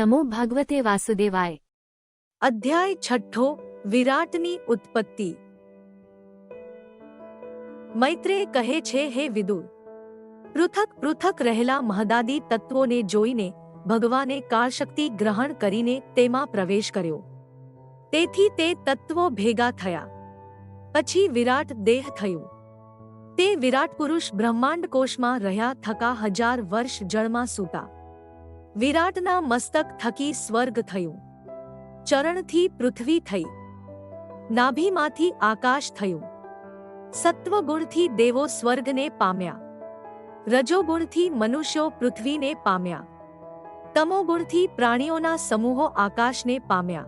નમો ભગવતે વાસુદેવાય અધ્યાય છઠ્ઠો વિરાટની ઉત્પત્તિ મૈત્રેય કહે છે હે વિદુર પૃથક પૃથક રહેલા મહદાદી તત્વોને જોઈને ભગવાને કાળશક્તિ ગ્રહણ કરીને તેમાં પ્રવેશ કર્યો તેથી તે તત્વો ભેગા થયા પછી વિરાટ દેહ થયું તે વિરાટ પુરુષ બ્રહ્માંડ કોષમાં રહ્યા થકા હજાર વર્ષ જળમાં સૂતા વિરાટના મસ્તક થકી સ્વર્ગ થયું. ચરણથી પૃથ્વી થઈ. નાભીમાંથી આકાશ થયું. સત્વગુણથી દેવો સ્વર્ગને પામ્યા. રજોગુણથી મનુષ્યો પૃથ્વીને પામ્યા. તમોગુણથી પ્રાણીઓના સમૂહો આકાશને પામ્યા.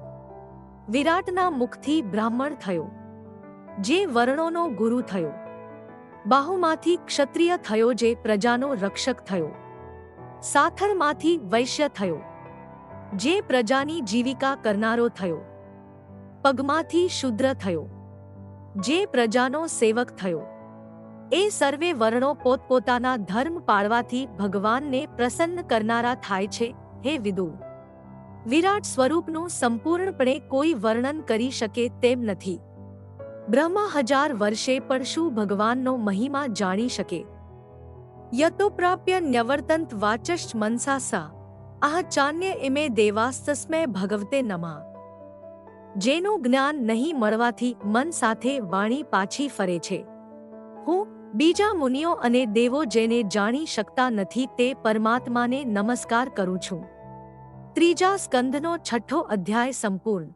વિરાટના મુખથી બ્રાહ્મણ થયો. જે વર્ણોનો ગુરુ થયો. બાહુમાંથી ક્ષત્રિય થયો જે પ્રજાનો રક્ષક થયો. સાથળમાંથી વૈશ્ય થયો. જે પ્રજાની જીવિકા કરનારો થયો. પગમાંથી શુદ્ર થયો. જે પ્રજાનો સેવક થયો. એ સર્વે વર્ણો પોતપોતાના ધર્મ પાળવાથી ભગવાનને પ્રસન્ન કરનારા થાય છે, હે વિદુ. વિરાટ સ્વરૂપનું સંપૂર્ણપણે કોઈ વર્ણન કરી શકે તેમ નથી. બ્રહ્મા હજાર વર્ષે પણ શું ભગવાનનો મહિમા જાણી શકે? યતો પ્રાપ્ય ન્યવર્તંત વાચશ્ચ મનસા સા આહ ચાન્ય ઇમે દેવાસ્તસ્મે ભગવતે નમા જેનું જ્ઞાન નહીં મળવાથી મન સાથે વાણી પાછી ફરે છે હું બીજા મુનિઓ અને દેવો જેને જાણી શકતા નથી તે પરમાત્માને નમસ્કાર કરું છું ત્રીજા સ્કંદનો છઠ્ઠો અધ્યાય સંપૂર્ણ